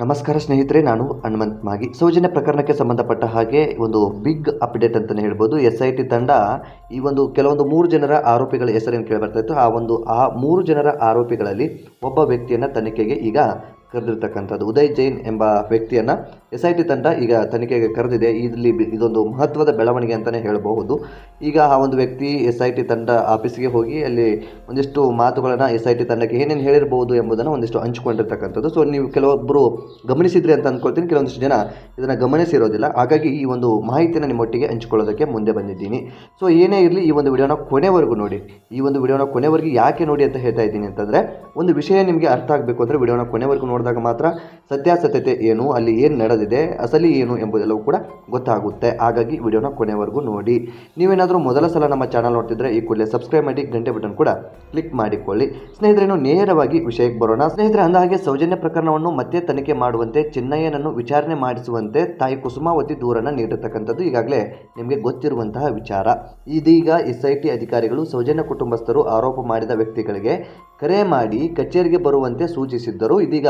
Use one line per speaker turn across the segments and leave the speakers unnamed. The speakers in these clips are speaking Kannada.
ನಮಸ್ಕಾರ ಸ್ನೇಹಿತರೆ, ನಾನು ಹನುಮಂತ್ ಮಾಗಿ. ಸೌಜನ್ಯ ಪ್ರಕರಣಕ್ಕೆ ಸಂಬಂಧಪಟ್ಟ ಹಾಗೆ ಒಂದು ಬಿಗ್ ಅಪ್ಡೇಟ್ ಅಂತಲೇ ಹೇಳ್ಬೋದು. ಎಸ್ ಐ ಟಿ ತಂಡ ಈ ಒಂದು ಕೆಲವೊಂದು ಮೂರು ಜನರ ಆರೋಪಿಗಳ ಹೆಸರೇನು ಕೇಳಿ ಆ ಒಂದು, ಆ ಮೂರು ಜನರ ಆರೋಪಿಗಳಲ್ಲಿ ಒಬ್ಬ ವ್ಯಕ್ತಿಯನ್ನು ತನಿಖೆಗೆ ಈಗ ಕರೆದಿರ್ತಕ್ಕಂಥದ್ದು. ಉದಯ್ ಜೈನ್ ಎಂಬ ವ್ಯಕ್ತಿಯನ್ನು ಎಸ್ ಐ ಟಿ ತಂಡ ಈಗ ತನಿಖೆಗೆ ಕರೆದಿದೆ. ಇಲ್ಲಿ ಇದೊಂದು ಮಹತ್ವದ ಬೆಳವಣಿಗೆ ಅಂತಲೇ ಹೇಳಬಹುದು. ಈಗ ಆ ಒಂದು ವ್ಯಕ್ತಿ ಎಸ್ ಐ ಟಿ ತಂಡ ಆಫೀಸ್ಗೆ ಹೋಗಿ ಅಲ್ಲಿ ಒಂದಿಷ್ಟು ಮಾತುಗಳನ್ನು ಎಸ್ ಐ ಟಿ ತಂಡಕ್ಕೆ ಏನೇನು ಹೇಳಿರಬಹುದು ಎಂಬುದನ್ನು ಒಂದಿಷ್ಟು ಹಂಚಿಕೊಂಡಿರ್ತಕ್ಕಂಥದ್ದು. ಸೊ ನೀವು ಕೆಲವೊಬ್ಬರು ಗಮನಿಸಿದ್ರಿ ಅಂತ ಅಂದ್ಕೊಳ್ತೀನಿ ಕೆಲವೊಂದಿಷ್ಟು ಜನ ಇದನ್ನು ಗಮನಿಸಿರೋದಿಲ್ಲ. ಹಾಗಾಗಿ ಈ ಒಂದು ಮಾಹಿತಿಯನ್ನು ನಿಮ್ಮೊಟ್ಟಿಗೆ ಹಂಚಿಕೊಳ್ಳೋದಕ್ಕೆ ಮುಂದೆ ಬಂದಿದ್ದೀನಿ. ಸೊ ಏನೇ ಇರಲಿ ಈ ಒಂದು ವಿಡಿಯೋನ ಕೊನೆವರೆಗೂ ನೋಡಿ. ಈ ಒಂದು ವಿಡಿಯೋನ ಕೊನೆವರೆಗೂ ಯಾಕೆ ನೋಡಿ ಅಂತ ಹೇಳ್ತಾ ಇದ್ದೀನಿ ಅಂತಂದರೆ, ಒಂದು ವಿಷಯ ನಿಮಗೆ ಅರ್ಥ ಆಗಬೇಕು ಅಂದರೆ ವಿಡಿಯೋನ ಕೊನೆವರೆಗೂ ನೋಡಿದಾಗ ಮಾತ್ರ ಸತ್ಯಾಸತ್ಯತೆ ಏನು, ಅಲ್ಲಿ ಏನು ನಡೆದಿದೆ, ಅಸಲಿ ಏನು ಎಂಬುದೆಲ್ಲವೂ ಕೂಡ ಗೊತ್ತಾಗುತ್ತೆ. ಹಾಗಾಗಿ ವಿಡಿಯೋನ ಕೊನೆವರೆಗೂ ನೋಡಿ. ನೀವೇನಾದರೂ ಮೊದಲ ಸಲ ನಮ್ಮ ಚಾನಲ್ ನೋಡ್ತಿದ್ರೆ ಈ ಕೂಡಲೇ ಸಬ್ಸ್ಕ್ರೈಬ್ ಮಾಡಿ ಗಂಟೆ ಬಟನ್ ಕೂಡ ಕ್ಲಿಕ್ ಮಾಡಿಕೊಳ್ಳಿ. ಸ್ನೇಹಿತರೇನು, ನೇರವಾಗಿ ವಿಷಯಕ್ಕೆ ಬರೋಣ. ಸ್ನೇಹಿತರೆ, ಅಂದಹಾಗೆ ಸೌಜನ್ಯ ಪ್ರಕರಣವನ್ನು ಮತ್ತೆ ತನಿಖೆ ಮಾಡುವಂತೆ, ಚಿನ್ನಯ್ಯನನ್ನು ವಿಚಾರಣೆ ಮಾಡಿಸುವಂತೆ ತಾಯಿ ಕುಸುಮಾವತಿ ದೂರನ್ನು ನೀಡಿರ್ತಕ್ಕಂಥದ್ದು ಈಗಾಗಲೇ ನಿಮಗೆ ಗೊತ್ತಿರುವಂತಹ ವಿಚಾರ. ಇದೀಗ ಎಸ್ ಐ ಟಿ ಅಧಿಕಾರಿಗಳು ಸೌಜನ್ಯ ಕುಟುಂಬಸ್ಥರು ಆರೋಪ ಮಾಡಿದ ವ್ಯಕ್ತಿಗಳಿಗೆ ಕರೆ ಮಾಡಿ ಕಚೇರಿಗೆ ಬರುವಂತೆ ಸೂಚಿಸಿದ್ದರು. ಇದೀಗ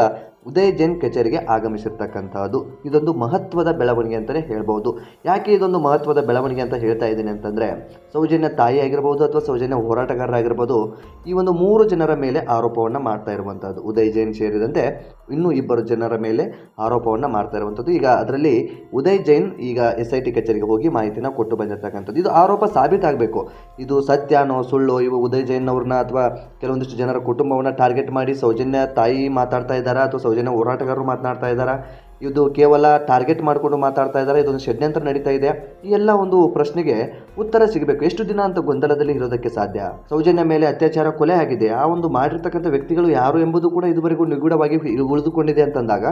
ಉದಯ್ ಜೈನ್ ಕಚೇರಿಗೆ ಆಗಮಿಸಿರ್ತಕ್ಕಂಥದ್ದು. ಇದೊಂದು ಮಹತ್ವದ ಬೆಳವಣಿಗೆ ಅಂತಲೇ ಹೇಳ್ಬೋದು. ಯಾಕೆ ಇದೊಂದು ಮಹತ್ವದ ಬೆಳವಣಿಗೆ ಅಂತ ಹೇಳ್ತಾ ಇದ್ದೀನಿ ಅಂತಂದರೆ, ಸೌಜನ್ಯ ತಾಯಿ ಆಗಿರ್ಬೋದು ಅಥವಾ ಸೌಜನ್ಯ ಹೋರಾಟಗಾರರಾಗಿರ್ಬೋದು ಈ ಒಂದು ಮೂರು ಜನರ ಮೇಲೆ ಆರೋಪವನ್ನು ಮಾಡ್ತಾ ಇರುವಂಥದ್ದು. ಉದಯ್ ಜೈನ್ ಸೇರಿದಂತೆ ಇನ್ನೂ ಇಬ್ಬರು ಜನರ ಮೇಲೆ ಆರೋಪವನ್ನು ಮಾಡ್ತಾ ಇರುವಂಥದ್ದು. ಈಗ ಅದರಲ್ಲಿ ಉದಯ್ ಜೈನ್ ಈಗ ಎಸ್ ಐ ಟಿ ಕಚೇರಿಗೆ ಹೋಗಿ ಮಾಹಿತಿನ ಕೊಟ್ಟು ಬಂದಿರತಕ್ಕಂಥದ್ದು. ಇದು ಆರೋಪ ಸಾಬೀತಾಗಬೇಕು ಇದು ಸತ್ಯನೋ ಸುಳ್ಳು, ಇವು ಉದಯ್ ಜೈನ್ ಅವ್ರನ್ನ ಅಥವಾ ಕೆಲವೊಂದಿಷ್ಟು ಜನರ ಕುಟುಂಬವನ್ನು ಟಾರ್ಗೆಟ್ ಮಾಡಿ ಸೌಜನ್ಯ ತಾಯಿ ಮಾತಾಡ್ತಾ ಇದ್ದಾರಾ ಅಥವಾ ಸೌಜನ್ಯ ಹೋರಾಟಗಾರರು ಮಾತನಾಡ್ತಾ ಇದ್ದಾರಾ ಇದು ಕೇವಲ ಟಾರ್ಗೆಟ್ ಮಾಡಿಕೊಂಡು ಮಾತಾಡ್ತಾ ಇದ್ದಾರೆ, ಇದೊಂದು ಷಡ್ಯಂತ್ರ ನಡೀತಾ ಇದೆ. ಈ ಎಲ್ಲ ಒಂದು ಪ್ರಶ್ನೆಗೆ ಉತ್ತರ ಸಿಗಬೇಕು. ಎಷ್ಟು ದಿನ ಅಂತ ಗೊಂದಲದಲ್ಲಿ ಇರೋದಕ್ಕೆ ಸಾಧ್ಯ? ಸೌಜನ್ಯ ಮೇಲೆ ಅತ್ಯಾಚಾರ ಕೊಲೆ ಆಗಿದೆ. ಆ ಒಂದು ಮಾಡಿರ್ತಕ್ಕಂಥ ವ್ಯಕ್ತಿಗಳು ಯಾರು ಎಂಬುದು ಕೂಡ ಇದುವರೆಗೂ ನಿಗೂಢವಾಗಿ ಉಳಿದುಕೊಂಡಿದೆ ಅಂತಂದಾಗ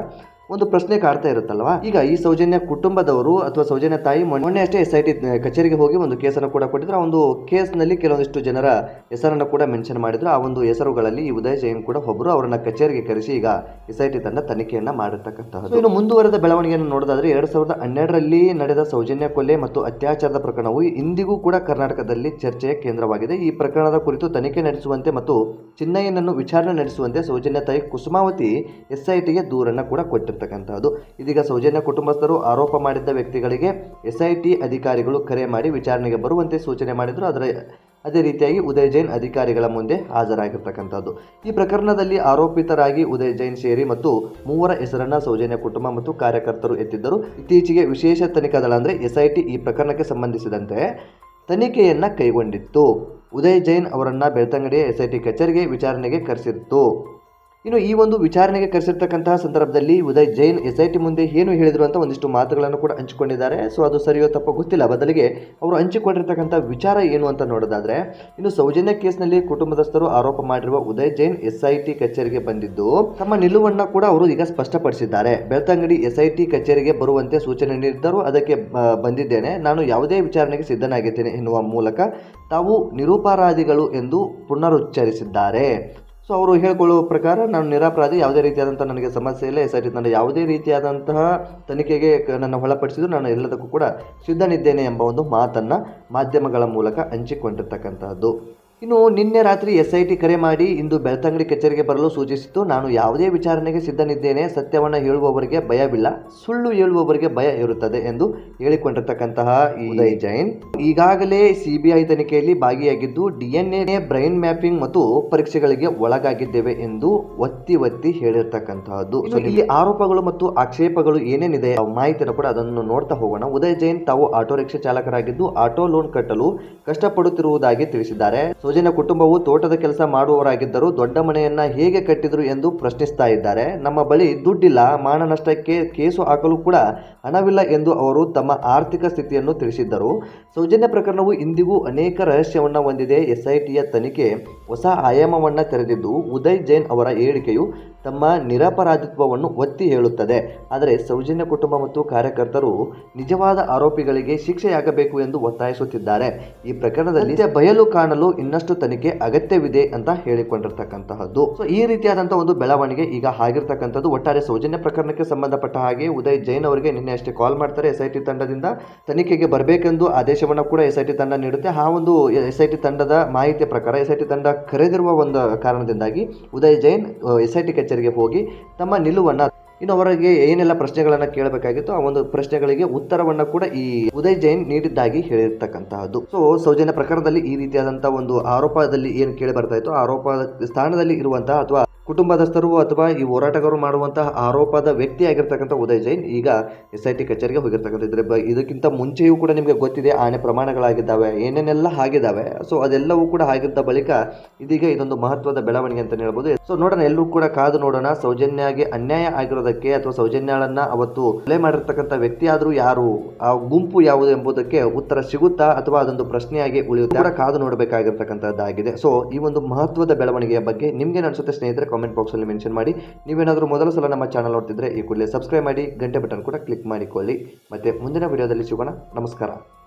ಒಂದು ಪ್ರಶ್ನೆ ಕಾಡ್ತಾ ಇರುತ್ತಲ್ವಾ? ಈಗ ಈ ಸೌಜನ್ಯ ಕುಟುಂಬದವರು ಅಥವಾ ಸೌಜನ್ಯ ತಾಯಿ ಮೊನ್ನೆ ಅಷ್ಟೇ ಎಸ್ ಐ ಟಿ ಕಚೇರಿಗೆ ಹೋಗಿ ಒಂದು ಕೇಸನ್ನು ಕೂಡ ಕೊಟ್ಟಿದ್ರು. ಆ ಒಂದು ಕೇಸ್ನಲ್ಲಿ ಕೆಲವೊಂದಿಷ್ಟು ಜನರ ಹೆಸರನ್ನು ಕೂಡ ಮೆನ್ಷನ್ ಮಾಡಿದ್ರು. ಆ ಒಂದು ಹೆಸರುಗಳಲ್ಲಿ ಈ ಉದಯ ಜೈನ್ ಕೂಡ ಒಬ್ಬರು ಅವರನ್ನ ಕಚೇರಿಗೆ ಕರೆಸಿ ಈಗ ಎಸ್ ಐ ಟಿ ತಂಡ ತನಿಖೆಯನ್ನ ಮಾಡಿರ್ತಕ್ಕಂತಹ ಮುಂದುವರೆದ ಬೆಳವಣಿಗೆಯನ್ನು ನೋಡೋದಾದರೆ ಎರಡು ಸಾವಿರದ ಹನ್ನೆರಡರಲ್ಲಿ ನಡೆದ ಸೌಜನ್ಯ ಕೊಲೆ ಮತ್ತು ಅತ್ಯಾಚಾರದ ಪ್ರಕರಣವು ಇಂದಿಗೂ ಕೂಡ ಕರ್ನಾಟಕದಲ್ಲಿ ಚರ್ಚೆಯ ಕೇಂದ್ರವಾಗಿದೆ. ಈ ಪ್ರಕರಣದ ಕುರಿತು ತನಿಖೆ ನಡೆಸುವಂತೆ ಮತ್ತು ಚಿನ್ನಯ್ಯನನ್ನು ವಿಚಾರಣೆ ನಡೆಸುವಂತೆ ಸೌಜನ್ಯ ತಾಯಿ ಕುಸುಮಾವತಿ ಎಸ್ಐಟಿಗೆ ದೂರನ್ನು ಕೂಡ ಕೊಟ್ಟಿರ್ತಕ್ಕಂಥದ್ದು. ಇದೀಗ ಸೌಜನ್ಯ ಕುಟುಂಬಸ್ಥರು ಆರೋಪ ಮಾಡಿದ್ದ ವ್ಯಕ್ತಿಗಳಿಗೆ ಎಸ್ಐಟಿ ಅಧಿಕಾರಿಗಳು ಕರೆ ಮಾಡಿ ವಿಚಾರಣೆಗೆ ಬರುವಂತೆ ಸೂಚನೆ ಮಾಡಿದರು. ಅದರ ಅದೇ ರೀತಿಯಾಗಿ ಉದಯ್ ಜೈನ್ ಅಧಿಕಾರಿಗಳ ಮುಂದೆ ಹಾಜರಾಗಿರ್ತಕ್ಕಂಥದ್ದು ಈ ಪ್ರಕರಣದಲ್ಲಿ ಆರೋಪಿತರಾಗಿ ಉದಯ್ ಜೈನ್ ಸೇರಿ ಮತ್ತು ಮೂವರ ಹೆಸರನ್ನ ಸೌಜನ್ಯ ಕುಟುಂಬ ಮತ್ತು ಕಾರ್ಯಕರ್ತರು ಎತ್ತಿದ್ದರು. ಇತ್ತೀಚೆಗೆ ವಿಶೇಷ ತನಿಖಾ ದಳ ಅಂದರೆ ಎಸ್ಐಟಿ ಈ ಪ್ರಕರಣಕ್ಕೆ ಸಂಬಂಧಿಸಿದಂತೆ ತನಿಖೆಯನ್ನ ಕೈಗೊಂಡಿತ್ತು. ಉದಯ್ ಜೈನ್ ಅವರನ್ನ ಬೆಳ್ತಂಗಡಿಯ ಎಸ್ಐಟಿ ಕಚೇರಿಗೆ ವಿಚಾರಣೆಗೆ ಕರೆಸಿತ್ತು. ಇನ್ನು ಈ ಒಂದು ವಿಚಾರಣೆಗೆ ಕರೆಸಿರ್ತಕ್ಕಂತಹ ಸಂದರ್ಭದಲ್ಲಿ Uday Jain S I T ಮುಂದೆ ಏನು ಹೇಳಿದ್ರು ಅಂತ ಒಂದಿಷ್ಟು ಮಾತುಗಳನ್ನು ಕೂಡ ಹಂಚಿಕೊಂಡಿದ್ದಾರೆ. ಸೊ, ಅದು ಸರಿಯೋ ತಪ್ಪೋ ಗೊತ್ತಿಲ್ಲ. ಬದಲಿಗೆ ಅವರು ಹಂಚಿಕೊಂಡಿರ್ತಕ್ಕಂಥ ವಿಚಾರ ಏನು ಅಂತ ನೋಡೋದಾದ್ರೆ, ಇನ್ನು ಸೌಜನ್ಯ ಕೇಸ್ನಲ್ಲಿ ಕುಟುಂಬದಸ್ಥರು ಆರೋಪ ಮಾಡಿರುವ Uday Jain S I T ಕಚೇರಿಗೆ ಬಂದಿದ್ದು, ತಮ್ಮ ನಿಲುವನ್ನು ಕೂಡ ಅವರು ಈಗ ಸ್ಪಷ್ಟಪಡಿಸಿದ್ದಾರೆ. ಬೆಳ್ತಂಗಡಿ ಎಸ್ ಐ ಟಿ ಕಚೇರಿಗೆ ಬರುವಂತೆ ಸೂಚನೆ ನೀಡಿದ್ದರು. ಅದಕ್ಕೆ ಬಂದಿದ್ದೇನೆ. ನಾನು ಯಾವುದೇ ವಿಚಾರಣೆಗೆ ಸಿದ್ಧನಾಗಿದ್ದೇನೆ ಎನ್ನುವ ಮೂಲಕ ತಾವು ನಿರೂಪರಾಧಿಗಳು ಎಂದು ಪುನರುಚ್ಚರಿಸಿದ್ದಾರೆ. ಸೊ ಅವರು ಹೇಳ್ಕೊಳ್ಳುವ ಪ್ರಕಾರ ನಾನು ನಿರಪರಾಧಿ ಯಾವುದೇ ರೀತಿಯಾದಂಥ ನನಗೆ ಸಮಸ್ಯೆ ಇಲ್ಲ ಸರಿ ನನ್ನ ಯಾವುದೇ ರೀತಿಯಾದಂತಹ ತನಿಖೆಗೆ ನನ್ನ ಒಳಪಡಿಸಿದ್ರು ನಾನು ಎಲ್ಲದಕ್ಕೂ ಕೂಡ ಸಿದ್ಧನಿದ್ದೇನೆ ಎಂಬ ಒಂದು ಮಾತನ್ನು ಮಾಧ್ಯಮಗಳ ಮೂಲಕ ಹಂಚಿಕೊಂಡಿರ್ತಕ್ಕಂತಹದ್ದು. ಇನ್ನು ನಿನ್ನೆ ರಾತ್ರಿ ಎಸ್ ಐ ಟಿ ಕರೆ ಮಾಡಿ ಇಂದು ಬೆಳ್ತಂಗಡಿ ಕಚೇರಿಗೆ ಬರಲು ಸೂಚಿಸಿತು ನಾನು ಯಾವುದೇ ವಿಚಾರಣೆಗೆ ಸಿದ್ಧನಿದ್ದೇನೆ. ಸತ್ಯವನ್ನು ಹೇಳುವವರಿಗೆ ಭಯವಿಲ್ಲ ಸುಳ್ಳು ಹೇಳುವವರಿಗೆ ಭಯ ಇರುತ್ತದೆ ಎಂದು ಹೇಳಿಕೊಂಡಿರ್ತಕ್ಕಂತಹ ಉದಯ್ ಜೈನ್. ಈಗಾಗಲೇ ಸಿಬಿಐ ತನಿಖೆಯಲ್ಲಿ ಭಾಗಿಯಾಗಿದ್ದು ಡಿಎನ್ಎ ಬ್ರೈನ್ ಮ್ಯಾಪಿಂಗ್ ಮತ್ತು ಪರೀಕ್ಷೆಗಳಿಗೆ ಒಳಗಾಗಿದ್ದೇವೆ ಎಂದು ಒತ್ತಿ ಒತ್ತಿ ಹೇಳಿರ್ತಕ್ಕಂತಹದ್ದು. ಇಲ್ಲಿ ಆರೋಪಗಳು ಮತ್ತು ಆಕ್ಷೇಪಗಳು ಏನೇನಿದೆ ಮಾಹಿತಿಯನ್ನು ಕೂಡ ಅದನ್ನು ನೋಡ್ತಾ ಹೋಗೋಣ. ಉದಯ್ ಜೈನ್ ತಾವು ಆಟೋ ರಿಕ್ಷಾ ಚಾಲಕರಾಗಿದ್ದು ಆಟೋ ಲೋನ್ ಕಟ್ಟಲು ಕಷ್ಟಪಡುತ್ತಿರುವುದಾಗಿ ತಿಳಿಸಿದ್ದಾರೆ. ಸೌಜನ್ಯ ಕುಟುಂಬವು ತೋಟದ ಕೆಲಸ ಮಾಡುವವರಾಗಿದ್ದರು ದೊಡ್ಡ ಮನೆಯನ್ನ ಹೇಗೆ ಕಟ್ಟಿದ್ರು ಎಂದು ಪ್ರಶ್ನಿಸ್ತಾ ಇದ್ದಾರೆ. ನಮ್ಮ ಬಳಿ ದುಡ್ಡಿಲ್ಲ ಮಾನನಷ್ಟಕ್ಕೆ ಕೇಸು ಹಾಕಲು ಕೂಡ ಹಣವಿಲ್ಲ ಎಂದು ಅವರು ತಮ್ಮ ಆರ್ಥಿಕ ಸ್ಥಿತಿಯನ್ನು ತಿಳಿಸಿದ್ದರು. ಸೌಜನ್ಯ ಪ್ರಕರಣವು ಇಂದಿಗೂ ಅನೇಕ ರಹಸ್ಯವನ್ನು ಹೊಂದಿದೆ. ಎಸ್ಐಟಿಯ ತನಿಖೆ ಹೊಸ ಆಯಾಮವನ್ನು ತೆರೆದಿದ್ದು, ಉದಯ್ ಜೈನ್ ಅವರ ಹೇಳಿಕೆಯು ತಮ್ಮ ನಿರಪರಾಧಿತ್ವವನ್ನು ಒತ್ತಿ ಹೇಳುತ್ತದೆ. ಆದರೆ ಸೌಜನ್ಯ ಕುಟುಂಬ ಮತ್ತು ಕಾರ್ಯಕರ್ತರು ನಿಜವಾದ ಆರೋಪಿಗಳಿಗೆ ಶಿಕ್ಷೆಯಾಗಬೇಕು ಎಂದು ಒತ್ತಾಯಿಸುತ್ತಿದ್ದಾರೆ. ಈ ಪ್ರಕರಣದಲ್ಲಿ ಬಯಲು ಕಾಣಲು ಇನ್ನಷ್ಟು ತನಿಖೆ ಅಗತ್ಯವಿದೆ ಅಂತ ಹೇಳಿಕೊಂಡಿರ್ತಕ್ಕಂತಹದ್ದು. ಸೊ ಈ ರೀತಿಯಾದಂತಹ ಒಂದು ಬೆಳವಣಿಗೆ ಈಗ ಆಗಿರ್ತಕ್ಕಂಥದ್ದು ಒಟ್ಟಾರೆ ಸೌಜನ್ಯ ಪ್ರಕರಣಕ್ಕೆ ಸಂಬಂಧಪಟ್ಟ ಹಾಗೆ ಉದಯ್ ಜೈನ್ ಅವರಿಗೆ ನಿನ್ನೆ ಅಷ್ಟೇ ಕಾಲ್ ಮಾಡ್ತಾರೆ ಎಸ್ ಐ ಟಿ ತಂಡದಿಂದ. ತನಿಖೆಗೆ ಬರಬೇಕೆಂದು ಆದೇಶವನ್ನು ಕೂಡ ಎಸ್ ಐ ಟಿ ತಂಡ ನೀಡುತ್ತೆ. ಆ ಒಂದು ಎಸ್ ಐ ಟಿ ತಂಡದ ಮಾಹಿತಿಯ ಪ್ರಕಾರ ಎಸ್ ಐ ಟಿ ತಂಡ ಕರೆದಿರುವ ಒಂದು ಕಾರಣದಿಂದಾಗಿ Uday Jain, S I T ಕಚೇರಿಗೆ ಹೋಗಿ ತಮ್ಮ ನಿಲುವನ್ನು ಇನ್ನು ಅವರಿಗೆ ಏನೆಲ್ಲ ಪ್ರಶ್ನೆಗಳನ್ನ ಕೇಳಬೇಕಾಗಿತ್ತು ಆ ಒಂದು ಪ್ರಶ್ನೆಗಳಿಗೆ ಉತ್ತರವನ್ನ ಕೂಡ ಈ ಉದಯ್ ಜೈನ್ ನೀಡಿದ್ದಾಗಿ ಹೇಳಿರ್ತಕ್ಕಂತಹದ್ದು. ಸೊ ಸೌಜನ್ಯ ಪ್ರಕರಣದಲ್ಲಿ ಈ ರೀತಿಯಾದಂತಹ ಒಂದು ಆರೋಪದಲ್ಲಿ ಏನು ಕೇಳಿ ಬರ್ತಾ ಇತ್ತು? ಆರೋಪ ಸ್ಥಾನದಲ್ಲಿ ಇರುವಂತಹ ಅಥವಾ ಕುಟುಂಬದಸ್ಥರು ಅಥವಾ ಈ ಹೋರಾಟಗಾರರು ಮಾಡುವಂತಹ ಆರೋಪದ ವ್ಯಕ್ತಿಯಾಗಿರ್ತಕ್ಕಂಥ ಉದಯ್ ಜೈನ್ ಈಗ ಎಸ್ ಐ ಟಿ ಕಚೇರಿಗೆ ಹೋಗಿರ್ತಕ್ಕಂಥ ಇದ್ರ ಇದಕ್ಕಿಂತ ಮುಂಚೆಯೂ ಕೂಡ ನಿಮಗೆ ಗೊತ್ತಿದೆ ಆನೆ ಪ್ರಮಾಣಗಳಾಗಿದ್ದಾವೆ, ಏನೇನೆಲ್ಲ ಆಗಿದ್ದಾವೆ. ಸೊ ಅದೆಲ್ಲವೂ ಕೂಡ ಆಗಿದ್ದ ಬಳಿಕ ಇದೀಗ ಇದೊಂದು ಮಹತ್ವದ ಬೆಳವಣಿಗೆ ಅಂತ ಹೇಳ್ಬೋದು. ಸೊ ನೋಡೋಣ, ಎಲ್ಲರೂ ಕೂಡ ಕಾದು ನೋಡೋಣ. ಸೌಜನ್ಯಗೆ ಅನ್ಯಾಯ ಆಗಿರೋದಕ್ಕೆ ಅಥವಾ ಸೌಜನ್ಯಳನ್ನ ಅವತ್ತು ಕೊಲೆ ಮಾಡಿರ್ತಕ್ಕಂಥ ವ್ಯಕ್ತಿ ಆದರೂ ಯಾರು? ಆ ಗುಂಪು ಯಾವುದು ಎಂಬುದಕ್ಕೆ ಉತ್ತರ ಸಿಗುತ್ತಾ ಅಥವಾ ಅದೊಂದು ಪ್ರಶ್ನೆಯಾಗಿ ಉಳಿಯುತ್ತೆ? ಕಾದು ನೋಡಬೇಕಾಗಿರ್ತಕ್ಕಂಥದ್ದಾಗಿದೆ. ಸೊ ಈ ಒಂದು ಮಹತ್ವದ ಬೆಳವಣಿಗೆಯ ಬಗ್ಗೆ ನಿಮ್ಗೆ ಅನಿಸುತ್ತೆ ಸ್ನೇಹಿತರೆ? ಕಾಮೆಂಟ್ ಬಾಕ್ಸಲ್ಲಿ ಮೆನ್ಷನ್ ಮಾಡಿ. ನೀವೇನಾದರೂ ಮೊದಲ ಸಲ ನಮ್ಮ ಚಾನಲ್ ನೋಡ್ತಿದ್ರೆ ಈ ಕೂಡಲೇ ಸಬ್ಸ್ಕ್ರೈಬ್ ಮಾಡಿ, ಗಂಟೆ ಬಟನ್ ಕೂಡ ಕ್ಲಿಕ್ ಮಾಡಿಕೊಳ್ಳಿ. ಮತ್ತೆ ಮುಂದಿನ ವಿಡಿಯೋದಲ್ಲಿ ಸಿಗೋಣ. ನಮಸ್ಕಾರ.